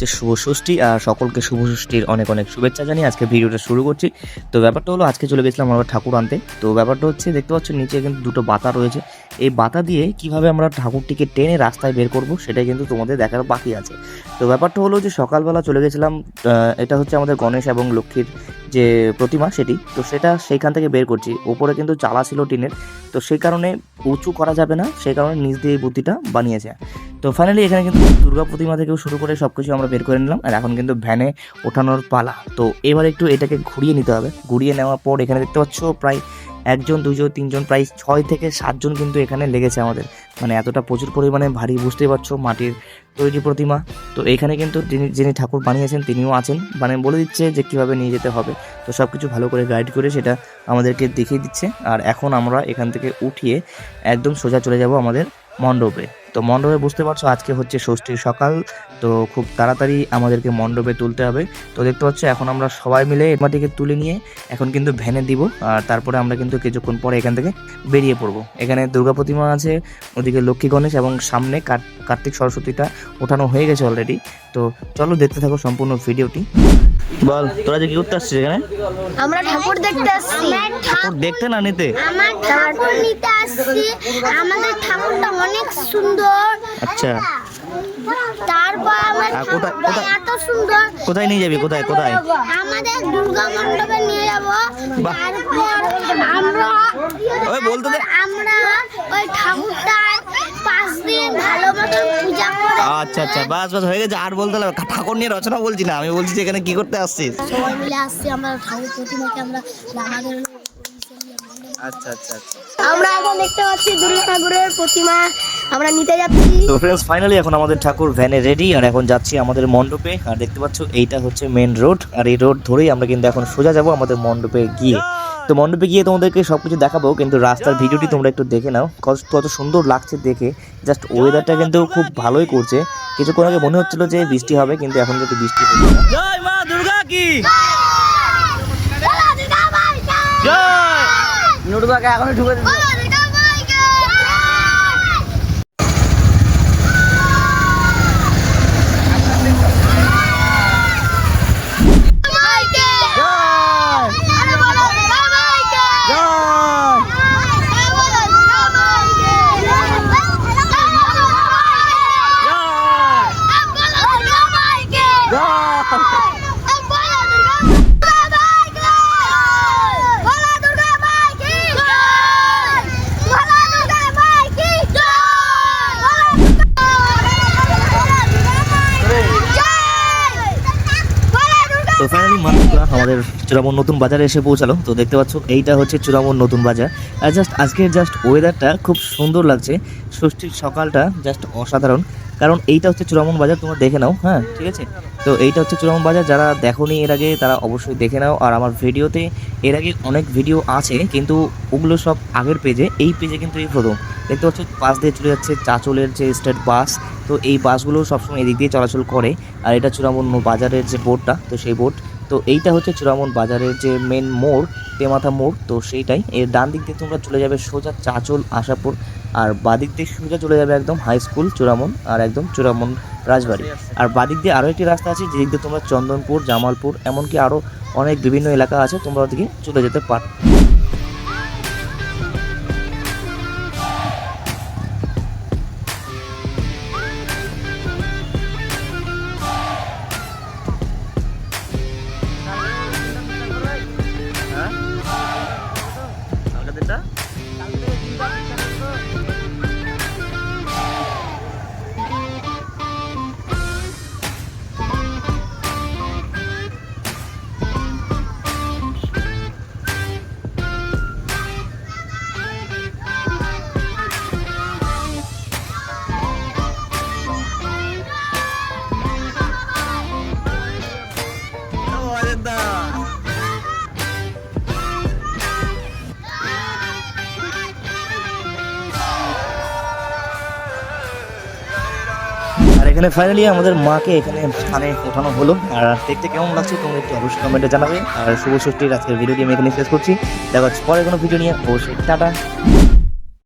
হচ্ছে শুভ ষষ্ঠী, আর সকলকে শুভ ষষ্ঠীর অনেক অনেক শুভেচ্ছা জানিয়ে আজকে ভিডিওটা শুরু করছি। তো ব্যাপারটা হলো, আজকে চলে গেছিলাম আমরা ঠাকুর আনতে। তো ব্যাপারটা হচ্ছে, দেখতে পাচ্ছ নিচে কিন্তু দুটো বাতা রয়েছে। এই বাতা দিয়ে কীভাবে আমরা ঠাকুরটিকে টেনে রাস্তায় বের করব, সেটাই কিন্তু তোমাদের দেখার বাকি আছে। তো ব্যাপারটা হলো যে, সকালবেলা চলে গেছিলাম এটা হচ্ছে আমাদের গণেশ এবং লক্ষ্মীর যে প্রতিমা সেটি, তো সেটা সেইখান থেকে বের করছি। ওপরে কিন্তু চালা ছিল টিনের, তো সেই কারণে উঁচু করা যাবে না, সেই কারণে নিচ দিয়ে এই বুদ্ধিটা বানিয়েছে। তো ফাইনালি এখানে কিন্তু দুর্গা প্রতিমা থেকেও শুরু করে সব কিছু আমরা বের করে নিলাম, আর এখন কিন্তু ভ্যানে ওঠানোর পালা। তো এবার একটু এটাকে ঘুরিয়ে নিতে হবে। ঘুরিয়ে নেওয়ার পর এখানে দেখতে পাচ্ছ প্রায় একজন, দুজন, তিনজন, প্রায় ছয় থেকে সাতজন কিন্তু এখানে লেগেছে আমাদের। মানে এতটা প্রচুর পরিমাণে ভারী, বুঝতেই পারছ, মাটির তৈরি প্রতিমা। তো এখানে কিন্তু যিনি যিনি ঠাকুর বানিয়েছেন, তিনিও আছেন। মানে বলে দিচ্ছে যে কীভাবে নিয়ে যেতে হবে। তো সব কিছু ভালো করে গাইড করে সেটা আমাদেরকে দেখিয়ে দিচ্ছে। আর এখন আমরা এখান থেকে উঠিয়ে একদম সোজা চলে যাব আমাদের মণ্ডপে। তো মণ্ডপে বুঝতে পারছ, আজকে হচ্ছে ষষ্ঠীর সকাল। তো খুব তাড়াতাড়ি আমাদেরকে মণ্ডপে তুলতে হবে। তো দেখতে পাচ্ছ এখন আমরা সবাই মিলে মাটিকে তুলে নিয়ে এখন কিন্তু ভ্যানে দিব আর তারপরে আমরা কিন্তু কিছুক্ষণ পরে এখান থেকে বেরিয়ে পড়ব। এখানে দুর্গা প্রতিমা আছে ওদিকে লক্ষ্মী গণেশ এবং সামনে কার্তিক সরস্বতীটা ওঠানো হয়ে গেছে অলরেডি তো চলো দেখতে থাকো সম্পূর্ণ ভিডিওটি। বল তোরা যে কি করতে আসছিস এখানে? আমরা ঠাকুর দেখতে আসছি। ঠাকুর দেখতে না নিতে? আমার ঠাকুর নিতে আসছি। আমাদের ঠাকুরটা অনেক সুন্দর। আচ্ছা। তারপর আমার এত সুন্দর কোথায় নিয়ে যাবি? কোথায় কোথায়? আমাদের দুর্গা মণ্ডপে নিয়ে যাব। তারপর আমরা ওই বলতে দে। আমরা ওই ঠাকুরটার পাঁচ দিন ভালো মতো পূজা করে আচ্ছা আচ্ছা বাস বাস হয়ে গেছে। আর বলতে হবে ঠাকুর নিয়ে রচনা বলছি না। আমি বলছি যে এখানে কি করতে আসছিস? সবাই মিলে আসছি আমরা ঠাকুর প্রতিমাকে আমরা আমাদের আচ্ছা আচ্ছা আচ্ছা। আমরা এখন দেখতে পাচ্ছি দুর্গা ঠাকুরের প্রতিমা। আমরা নিতে যাচ্ছি। তো ফ্রেন্ডস ফাইনালি এখন আমাদের ঠাকুর ভ্যানে রেডি আর এখন যাচ্ছি আমাদের মণ্ডপে। আর দেখতে পাচ্ছ এইটা হচ্ছে মেন রোড আর এই রোড ধরেই আমরা কিন্তু এখন সোজা যাব আমাদের মণ্ডপে গিয়ে। তো মণ্ডপে গিয়ে তোমাদেরকে সব কিছু দেখাবো কিন্তু রাস্তার ভিডিওটি তোমরা একটু দেখে নাও। কত কত সুন্দর লাগছে দেখে। জাস্ট ওয়েদারটা কিন্তু খুব ভালোই করছে। কিছুক্ষণ আগে মনে হচ্ছিল যে বৃষ্টি হবে কিন্তু এখন কিন্তু বৃষ্টি হচ্ছে। জয় মা দুর্গা কি? জয়! নুটুদাকে এখনই ঢুকে দিল মাত্রা আমাদের চূড়ামন নতুন বাজারে এসে পৌঁছালো। তো দেখতে পাচ্ছ, এইটা হচ্ছে চূড়ামন নতুন বাজার। আর জাস্ট আজকের জাস্ট ওয়েদারটা খুব সুন্দর লাগছে। ষষ্ঠীর সকালটা জাস্ট অসাধারণ। কারণ এইটা হচ্ছে চূড়ামন বাজার, তোমরা দেখে নাও হ্যাঁ ঠিক আছে? তো এইটা হচ্ছে চূড়ামন বাজার, যারা দেখোনি এর আগে তারা অবশ্যই দেখে নাও। আর আমার ভিডিওতে এর আগে অনেক ভিডিও আছে, কিন্তু ওগুলো সব আগের পেজে এই পেজে কিন্তু এই প্রথম। দেখতে পাচ্ছ, পাশ দিয়ে চলে যাচ্ছে চাচলের যে স্টেট বাস তো এই বাসগুলো সবসময় এদিক দিয়ে চলাচল করে। আর এটা চূড়ামন বাজারের যে বোর্ডটা তো সেই বোর্ড তো এইটা হচ্ছে চূড়ামন বাজারের যে মেন মোড়, তেমাথা মোড়, তো সেইটাই। এর ডান দিক দিয়ে তোমরা চলে যাবে সোজা চাঁচল, আশাপুর, আর বাদিক দিয়ে সোজা চলে যাবে একদম হাই স্কুল চূড়ামন, আর একদম চূড়ামন রাজবাড়ি। আর বাদিক দিয়ে আরও একটি রাস্তা আছে, যেদিক দিয়ে তোমরা চন্দনপুর, জামালপুর, এমনকি আরও অনেক বিভিন্ন এলাকা আছে, তোমরা ওদিকে চলে যেতে পারো এখানে ফাইনালি আমাদের মাকে এখানে স্থানে ওঠানো হলো। আর দেখতে কেমন লাগছে তুমি একটু অবশ্যই কমেন্টে জানাবে। আর শুভ ষষ্ঠীর আজকের ভিডিওটি আমি এখানে শেষ করছি। দেখা হচ্ছে পরে কোনো ভিডিও নিয়ে। অবশ্যই টাটা।